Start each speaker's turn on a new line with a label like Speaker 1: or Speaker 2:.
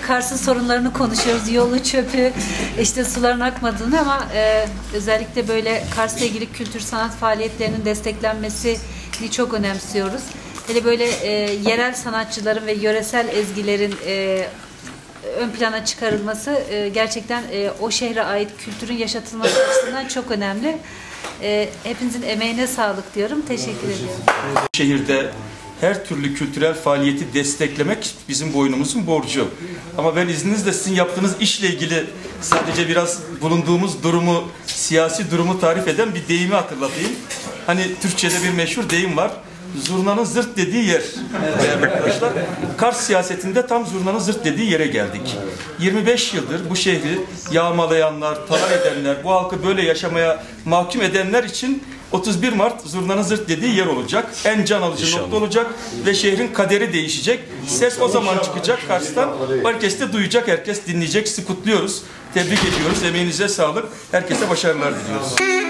Speaker 1: Kars'ın sorunlarını konuşuyoruz. Yolu, çöpü, işte suların akmadığını ama e, özellikle böyle Kars'la ilgili kültür sanat faaliyetlerinin desteklenmesini çok önemsiyoruz. Hele böyle e, yerel sanatçıların ve yöresel ezgilerin e, ön plana çıkarılması e, gerçekten e, o şehre ait kültürün yaşatılması açısından çok önemli. E, hepinizin emeğine sağlık diyorum. Teşekkür ediyorum.
Speaker 2: şehirde her türlü kültürel faaliyeti desteklemek bizim boynumuzun borcu. Ama ben izninizle sizin yaptığınız işle ilgili sadece biraz bulunduğumuz durumu, siyasi durumu tarif eden bir deyimi hatırlatayım. Hani Türkçe'de bir meşhur deyim var. Zurnanın zırt dediği yer değerli arkadaşlar. Kars siyasetinde tam zurnanın zırt dediği yere geldik. 25 yıldır bu şehri yağmalayanlar, talan edenler, bu halkı böyle yaşamaya mahkum edenler için 31 Mart zurnanın zırt dediği yer olacak. En can alıcı nokta olacak ve şehrin kaderi değişecek. Ses o zaman çıkacak Kars'tan. Herkes de duyacak, herkes dinleyecek. Sizi kutluyoruz. Tebrik ediyoruz. Emeğinize sağlık. Herkese başarılar diliyoruz.